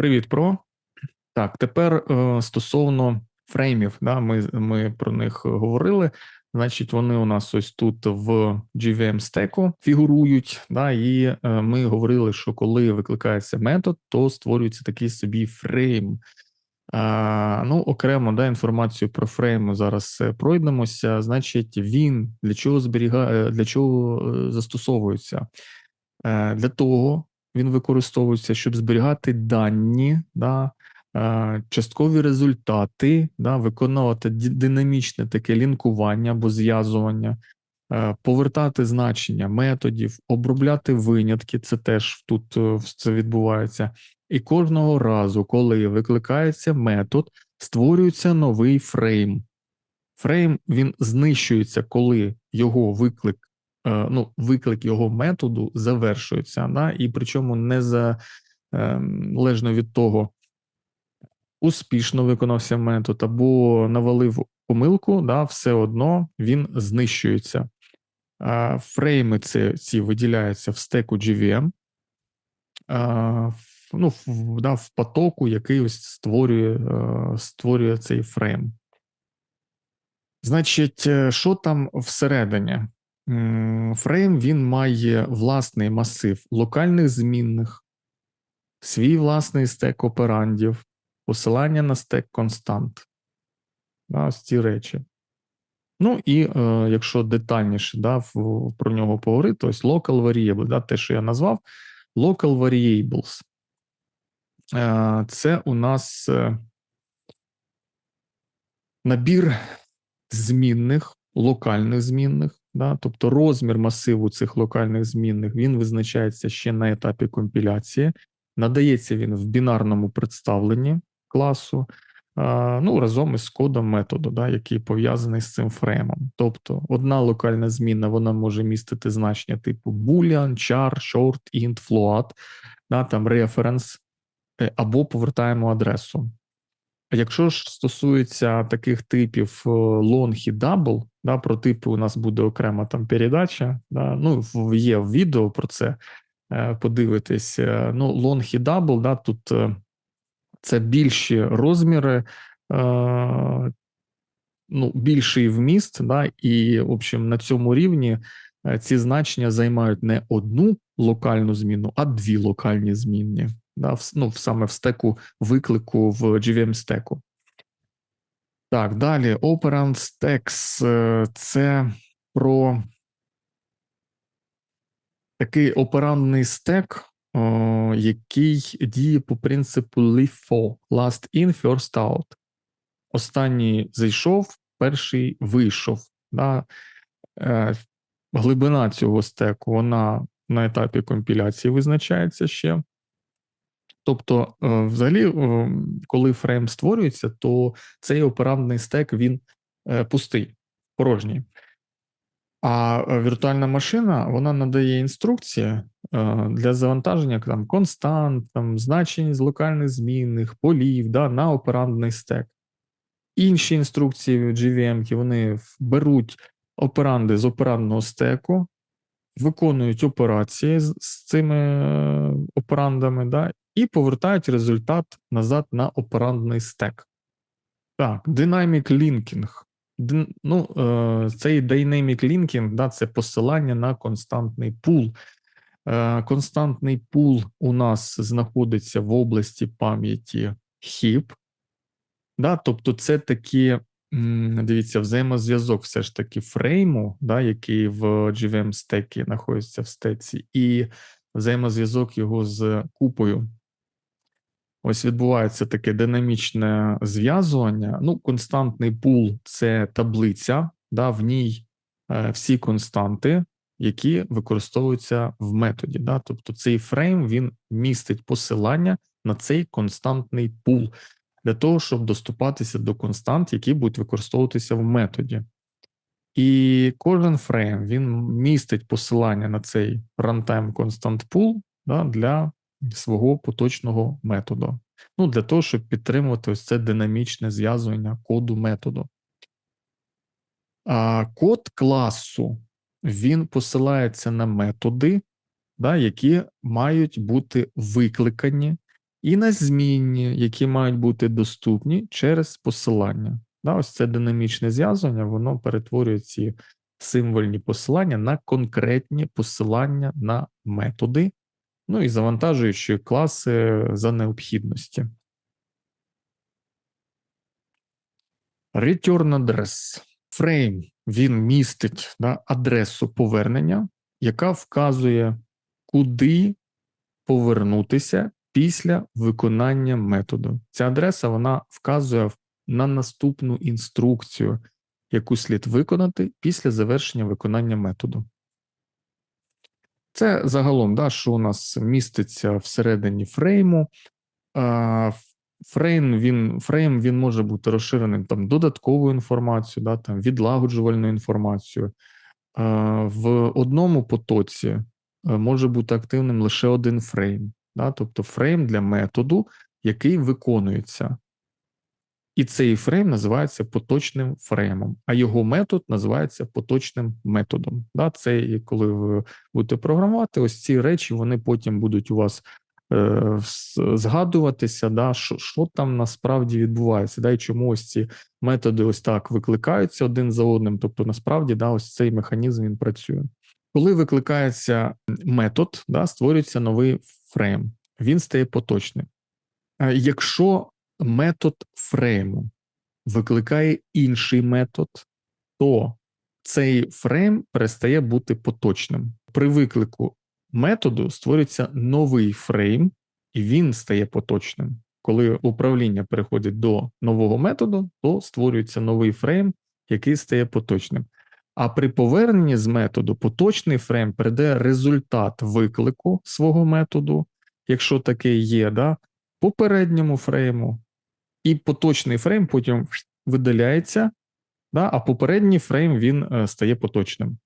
Привіт, про. Так, тепер е, стосовно фреймів, да, ми, ми про них говорили. Значить, вони у нас ось тут в GVM стеку фігурують. Да, І е, ми говорили, що коли викликається метод, то створюється такий собі фрейм. А, ну, окремо да, інформацію про фрейм зараз е, пройдемося. Значить, він для чого зберігає, для чого застосовується? Для того він використовується, щоб зберігати дані, да, е, часткові результати, да, виконувати динамічне таке лінкування або зв'язування, е, повертати значення методів, обробляти винятки. Це теж тут е, це відбувається. І кожного разу, коли викликається метод, створюється новий фрейм. Фрейм він знищується, коли його виклик, ну, виклик його методу завершується, да? і причому не залежно від того, успішно виконався метод або навалив помилку, да, все одно він знищується. Фрейми ці, ці виділяються в стеку GVM, ну, в, да, в потоку, який ось створює, е, створює цей фрейм. Значить, е, що там всередині? Фрейм він має власний масив локальних змінних, свій власний стек операндів, посилання на стек констант. Да, ось ці речі. Ну і е, якщо детальніше да, в- про нього поговорити, ось local variable, да, те, що я назвав, local variables. Е, це у нас е, набір змінних, локальних змінних, да, тобто розмір масиву цих локальних змінних він визначається ще на етапі компіляції, надається він в бінарному представленні класу, ну, разом із кодом методу, да, який пов'язаний з цим фреймом. Тобто одна локальна зміна вона може містити значення типу boolean, char, short, int, float, да, там reference, е, або повертаємо адресу. А Якщо ж стосується таких типів е, long і double, да, про типи у нас буде окрема там передача. Да, ну, є відео про це е, подивитись. Е, Ну, long і double, да, тут е, це більші розміри, ну, більший вміст, да, і, в общем, на цьому рівні ці значення займають не одну локальну зміну, а дві локальні змінні. Да, в, ну, саме в стеку виклику в GVM стеку. Так, далі Operand Stacks е, це про такий операндний стек, який діє по принципу LIFO – Last in, First out. Останній зайшов, перший вийшов. Да? Е, глибина цього стеку вона на етапі компіляції визначається ще. Тобто, е, взагалі, е, коли фрейм створюється, то цей операндний стек він е, пустий, порожній. А віртуальна машина вона надає інструкції для завантаження там, констант, там, значень з локальних змінних, полів да, на операндний стек. Інші інструкції GVM вони беруть операнди з операндного стеку, виконують операції з, з цими е, операндами, да, і повертають результат назад на операндний стек. Так, Dynamic Linking. Ну, е, цей Dynamic Linking, да, це посилання на константний пул. Е, константний пул у нас знаходиться в області пам'яті HIP. Да, тобто, це такі, дивіться, взаємозв'язок все ж таки фрейму, да, який в GVM стекі знаходиться в стеці, і взаємозв'язок його з купою. Ось відбувається таке динамічне зв'язування. Ну, константний пул це таблиця, да, в ній е, всі константи, які використовуються в методі. Да? Тобто цей фрейм він містить посилання на цей константний пул для того, щоб доступатися до констант, які будуть використовуватися в методі. І кожен фрейм він містить посилання на цей runtime constant pool да, для свого поточного методу. Ну, для того, щоб підтримувати ось це динамічне зв'язування коду методу. А код класу він посилається на методи, да, які мають бути викликані і на змінні, які мають бути доступні через посилання. Да, ось це динамічне зв'язування, воно перетворює ці символьні посилання на конкретні посилання на методи, ну і завантажуючи класи за необхідності. Return address. Фрейм він містить да, адресу повернення, яка вказує, куди повернутися після виконання методу. Ця адреса вона вказує на наступну інструкцію, яку слід виконати після завершення виконання методу. Це загалом, да, що у нас міститься всередині фрейму. Фрейм він фрейм він може бути розширеним там додатковою інформацією, да, там відлагоджувальною інформацією. В одному потоці е, може бути активним лише один фрейм, да, тобто фрейм для методу, який виконується. І цей фрейм називається поточним фреймом, а його метод називається поточним методом. Да, Це коли ви будете програмувати, ось ці речі вони потім будуть у вас е, згадуватися, да, що що там насправді відбувається, да, і чому ось ці методи ось так викликаються один за одним. Тобто, насправді, да, ось цей механізм він працює. Коли викликається метод, да, створюється новий фрейм, він стає поточним. Якщо метод фрейму викликає інший метод, то цей фрейм перестає бути поточним. При виклику методу створюється новий фрейм, і він стає поточним. Коли управління переходить до нового методу, то створюється новий фрейм, який стає поточним. А при поверненні з методу поточний фрейм передає результат виклику свого методу, якщо таке є, да, попередньому фрейму, і поточний фрейм потім видаляється, да, а попередній фрейм він е, стає поточним.